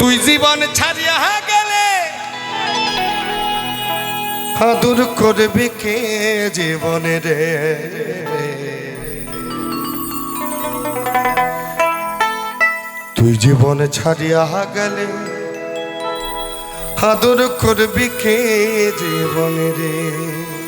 তুই জীবন ছাড়িয়া গেলে। আদর করবে কে জীবনে রে? তুই জীবন ছাড়িয়া গেলে। আদর করবি কে জীবনে রে?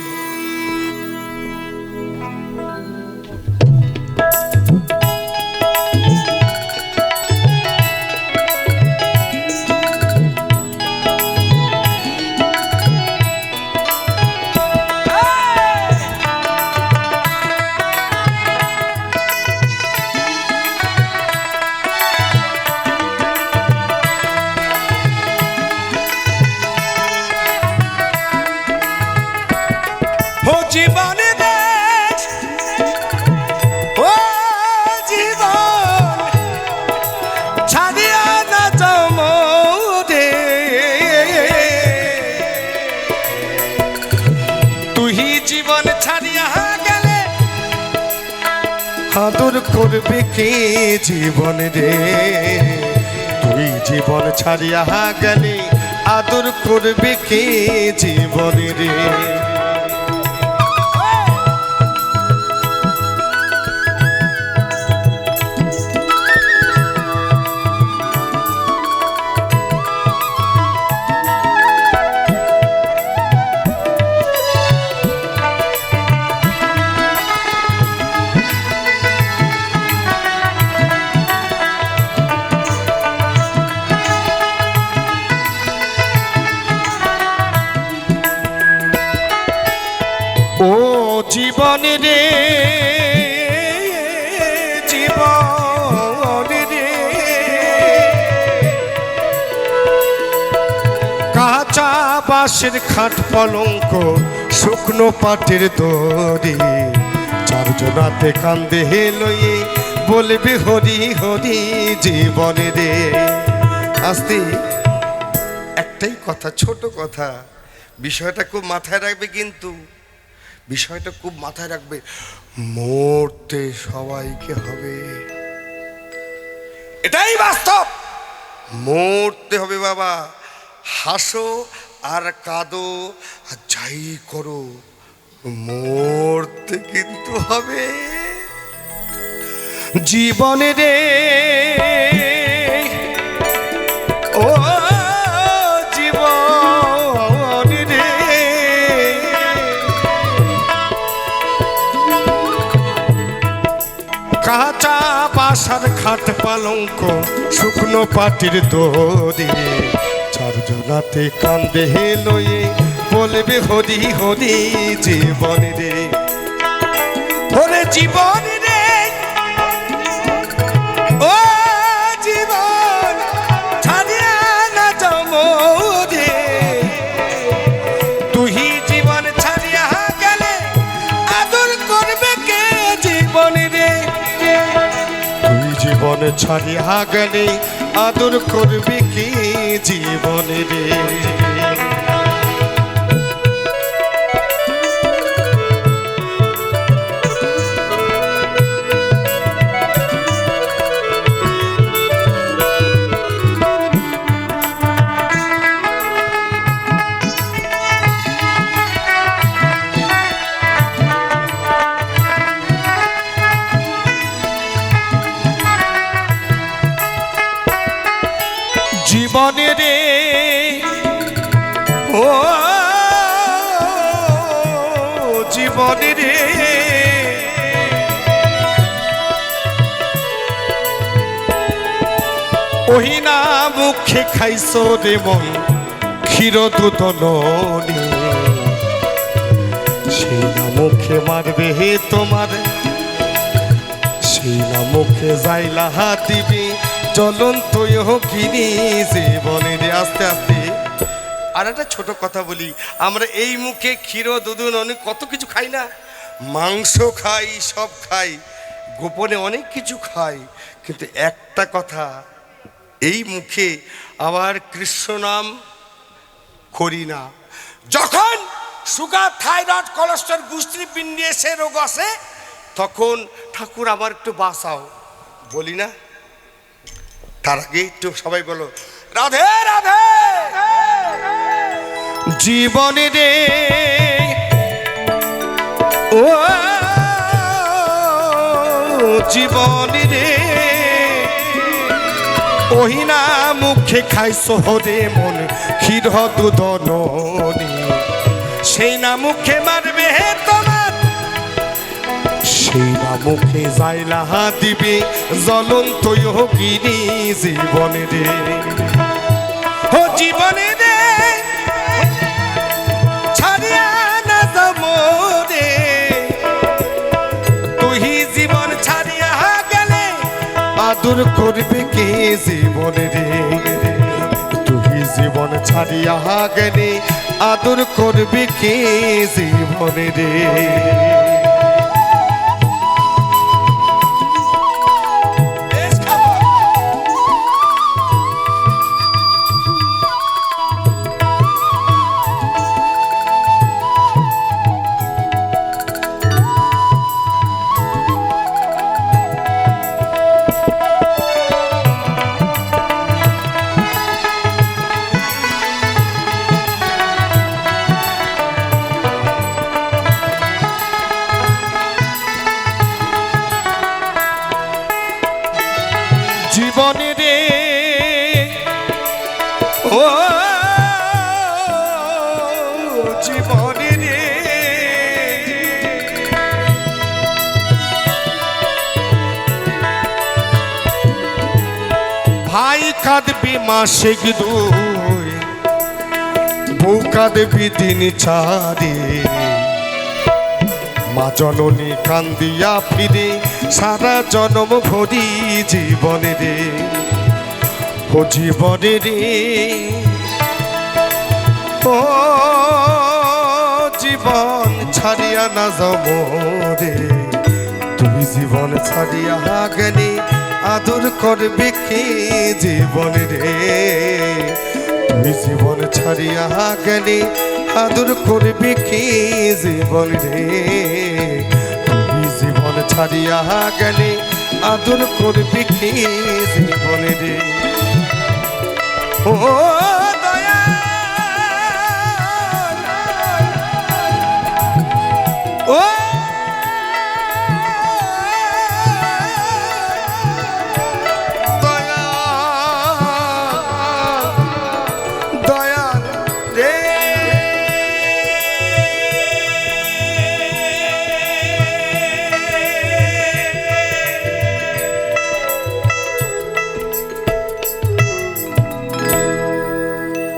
ছাড়িয়া না জমরে তুই জীবন ছাড়িয়া গেলে আদর করবে কে জীবন রে? তুই জীবন ছাড়িয়া গেলে আদর করবে কে জীবন রে? জীবন রে জীবন রে। কাঁচা বাঁশের খাট পলঙ্ক, শুকনো পাটের দড়ি। চারজনাতে কান্দে লইয়ে বলবে হরি হরি জীবন রে। আস্তে, একটাই কথা, ছোট কথা। বিষয়টা খুব মাথায় রাখবে কিন্তু। বিষয়টা খুব মাথায় রাখবে। মরতে সবাইকে হবে। এটাই বাস্তব। মরতে হবে বাবা। হাসো আর কাঁদো। আর যাই করো, মরতে কিন্তু হবে। জীবনে রে বাসার খাট পালঙ্ক, শুকনো পাটির দড়ি চারজনাতে কান্দে লয়ে, বলবে হরি হরি জীবন রে। ওরে জীবন রে। ও জীবন, ছাড়িয়া না জমরে ছাড়িয়া গেলে আদর করবে কি জীবন রে? জীবনে রে। ওহি না মুখে খাইছো রে মন, ক্ষীর দুদনী সেই মুখে মারবে হে তোমার সেই মুখে যাইলা দিবি, জ্বলন্ত কিনি জীবনে রে আস্তে আস্তে। আর একটা ছোট কথা বলি। আমরা এই মুখে ক্ষীর দুধুন অনেক কত কিছু খাই না। মাংস খাই, সব খাই। গোপনে অনেক কিছু খাই। কিন্তু একটা কথা, এই মুখে আবার কৃষ্ণ নাম করি না। যখন সুগার, থাইরয়েড, কোলেস্ট্রল গুস্ত্রি পিণ্ডি এসে রোগ আসে, তখন ঠাকুর আমার একটু বাঁচাও। বলি না? তার আগে একটু সবাই বলো রাধে রাধে! জীবনে রে। ও, জীবনে রে। ওহিনা মুখে খাই সোহরে মন, ক্ষীর দুদনী সেই না মুখে মারবে হে তোমার। সেই না মুখে যাইলা দিবে জ্বলন্ত জীবনে রে। ও জীবনে রে। আদর করবে কে জীবনে রে? তুই জীবন ছাড়িয়া গেলে আদর করবে কে জীবনে রে? জীবনে রে। ও জীবনে ভাই কাঁদবি মাসে দুই বউ কাঁদবি দিন মা জননী কান্দিয়া ফিরে সারা জনম ভরি জীবনে রে। ও জীবনে রে। ও জীবন ছাড়িয়া না যাব রে। তুমি জীবন ছাড়িয়া গেলে আদর করবে কে জীবন রে? তুমি জীবন ছাড়িয়া গেলে আদর করবে কি জীবন রে? তুমি জীবন ছাড়িয়া গেলে আদর করবে কি জীবন রে? ও